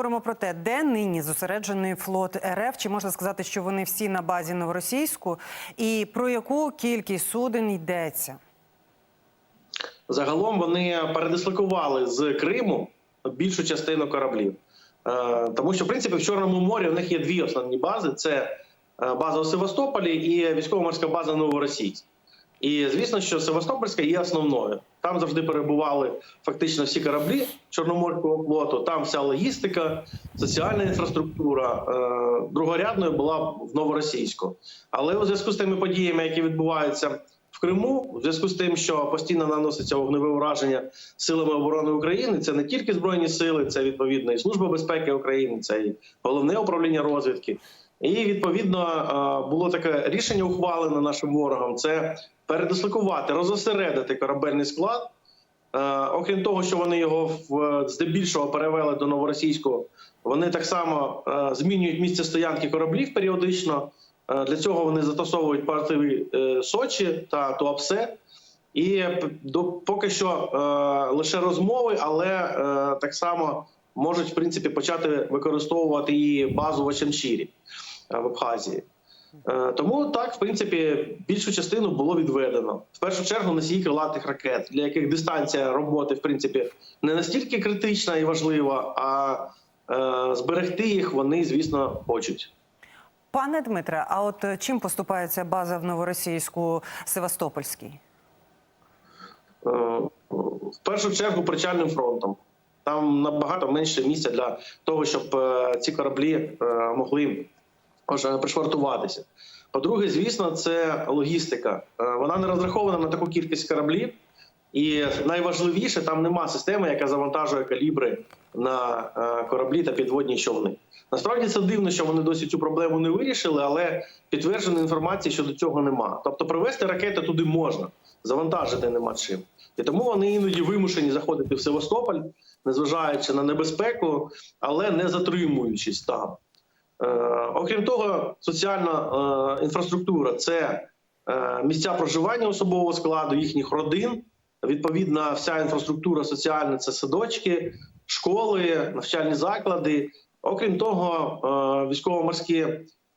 поговоримо про те, де нині зосереджений флот РФ. Чи можна сказати, що вони всі на базі новоросійську, і про яку кількість суден йдеться? Загалом вони передислокували з Криму більшу частину кораблів, Е, тому що в принципі в Чорному морі у них є дві основні бази: це е, база у Севастополі і військово-морська база Новоросійськ. І звісно, що Севастопольська є основною. Там завжди перебували фактично всі кораблі Чорноморського флоту. Там вся логістика, соціальна інфраструктура е, другорядною була в Новоросійську. Але у зв'язку з тими подіями, які відбуваються в Криму, у зв'язку з тим, що постійно наноситься вогневе ураження силами оборони України, це не тільки збройні сили, це відповідно і служба безпеки України, це і головне управління розвідки. І відповідно е, було таке рішення ухвалене нашим ворогом: це передислокувати, розосередити корабельний склад. Е, Окрім того, що вони його в здебільшого перевели до новоросійського, вони так само е, змінюють місце стоянки кораблів періодично. Е, Для цього вони застосовують порти е, Сочі та Туапсе. І до поки що е, лише розмови, але е, так само можуть в принципі почати використовувати і базу в Очамчірі е, в Абхазії. Е, Тому так, в принципі, більшу частину було відведено. В першу чергу носії крилатих ракет, для яких дистанція роботи, в принципі, не настільки критична і важлива, а е, зберегти їх вони, звісно, хочуть. Пане Дмитре, а от е, чим поступається база в новоросійську Севастопольській? Е, в першу чергу причальним фронтом. Там набагато менше місця для того, щоб е, ці кораблі е, могли пришвартуватися. По-друге, звісно, це логістика. Е, Вона не розрахована на таку кількість кораблів, і найважливіше, там нема системи, яка завантажує калібри на е, кораблі та підводні човни. Насправді це дивно, що вони досі цю проблему не вирішили, але підтвердженої інформації щодо цього нема. Тобто привезти ракети туди можна, завантажити нема чим. І тому вони іноді вимушені заходити в Севастополь, незважаючи на небезпеку, але не затримуючись там. Е, окрім того, соціальна е, інфраструктура це е, місця проживання особового складу, їхніх родин. Відповідна, вся інфраструктура соціальна це садочки, школи, навчальні заклади. Окрім того, військово-морські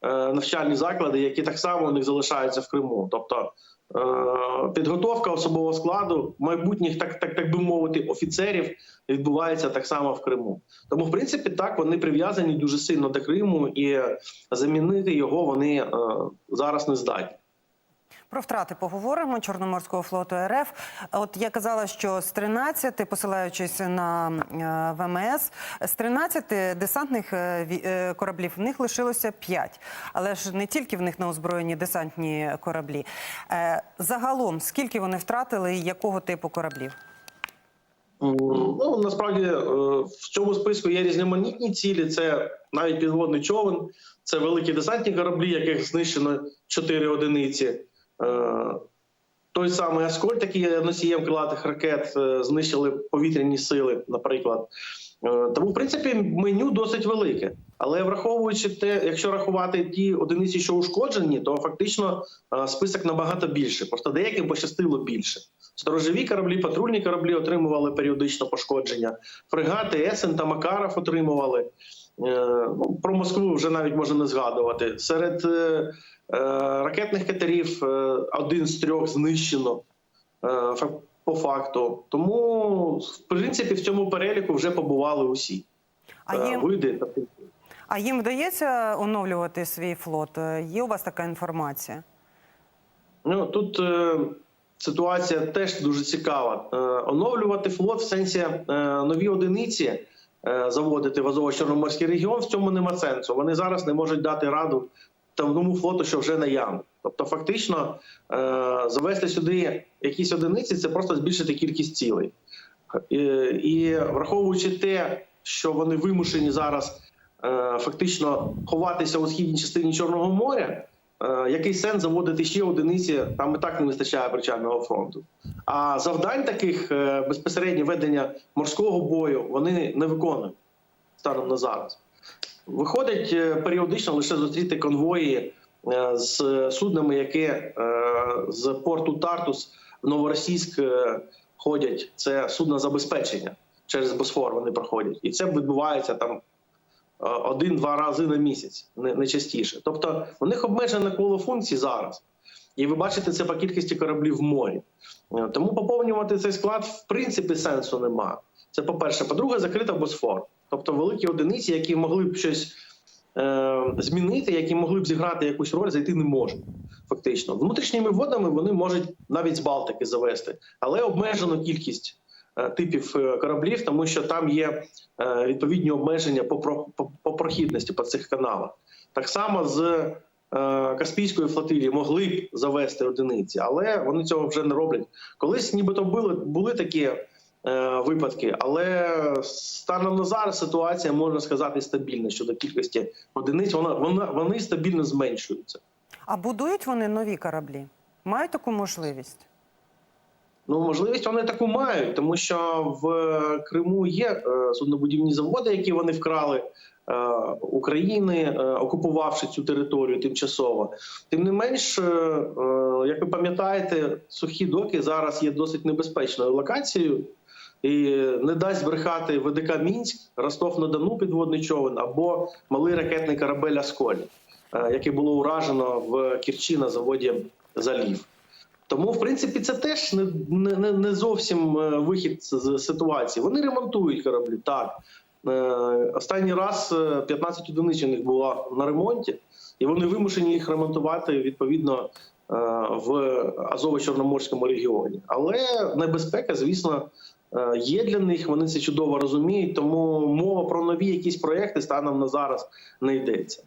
навчальні заклади, які так само у них залишаються в Криму. Тобто е, підготовка особового складу майбутніх, так, так, так би мовити, офіцерів відбувається так само в Криму. Тому, в принципі, так вони прив'язані дуже сильно до Криму, і замінити його вони е, зараз не здатні. Про втрати поговоримо Чорноморського флоту РФ. От я казала, що з 13, посилаючись на е, ВМС, з 13 десантних е, е, кораблів в них лишилося 5. Але ж не тільки в них на озброєні десантні кораблі. Загалом, скільки вони втратили і якого типу кораблів? Ну насправді в цьому списку є різноманітні цілі. Це навіть підводний човен, це великі десантні кораблі, яких знищено 4 одиниці. Е, Той самий Аскольд, який носієм крилатих ракет, е, знищили повітряні сили, наприклад. Е, Тому, в принципі, меню досить велике. Але враховуючи те, якщо рахувати ті одиниці, що ушкоджені, то фактично список набагато більше. Просто деяким пощастило більше. Сторожові кораблі, патрульні кораблі отримували періодично пошкодження. Фрегати Есен та Макаров отримували. Е, про Москву вже навіть можна не згадувати. Серед е, е, ракетних катерів один з трьох знищено по факту. Тому, в принципі, в цьому переліку вже побували усі А їм, види. та а їм вдається оновлювати свій флот? Є у вас така інформація? Ну тут е, ситуація теж дуже цікава. Е, оновлювати флот в сенсі е, нові одиниці заводити в Азово-Чорноморський регіон. В цьому нема сенсу. Вони зараз не можуть дати раду тому флоту, що вже наявний. Тобто, фактично, е, завести сюди якісь одиниці це просто збільшити кількість цілей. І, і враховуючи те, що вони вимушені зараз е, фактично ховатися у східній частині Чорного моря. Е, Який сенс заводити ще одиниці? Там і так не вистачає причального фронту. А завдань таких е, безпосередньо ведення морського бою вони не виконують станом на зараз. Виходить е, періодично лише зустріти конвої з суднами, які з порту Тартус в Новоросійськ ходять. Це судна забезпечення через Босфор. Вони проходять, і це відбувається там один-два рази на місяць, не, частіше. Тобто у них обмежене коло функцій зараз. І ви бачите це по кількості кораблів в морі. Е, Тому поповнювати цей склад в принципі сенсу немає. Це по-перше. По-друге, закрита Босфор. Тобто великі одиниці, які могли б щось е, змінити, які могли б зіграти якусь роль, зайти не можуть. Фактично, внутрішніми водами вони можуть навіть з Балтики завести, але обмежену кількість е, типів е, кораблів, тому що там є е, відповідні обмеження по, про- по, по прохідності по цих каналах. Так само з е, Каспійської флотилії могли б завести одиниці, але вони цього вже не роблять. Колись нібито були, були такі е, випадки, але станом на зараз ситуація можна сказати стабільна щодо кількості одиниць. Вона вона вони стабільно зменшуються. А будують вони нові кораблі? Мають таку можливість? Ну, можливість вони таку мають, тому що в Криму є е, суднобудівні заводи, які вони вкрали е, України, е, окупувавши цю територію тимчасово. Тим не менш, е, е, як ви пам'ятаєте, сухі доки зараз є досить небезпечною локацією. І не дасть збрехати ВДК Мінськ, Ростов на Дону підводний човен або малий ракетний корабель Асколь, е, який було уражено в Кірчі на заводі Залів. Тому, в принципі, це теж не, не, не- зовсім е, вихід з ситуації. Вони ремонтують кораблі. Так Е, останній раз е, 15 одиниць у них було на ремонті, і вони вимушені їх ремонтувати відповідно е, в Азово-Чорноморському регіоні. Але небезпека, звісно, е, є для них. Вони це чудово розуміють. Тому мова про нові якісь проекти станом на зараз не йдеться.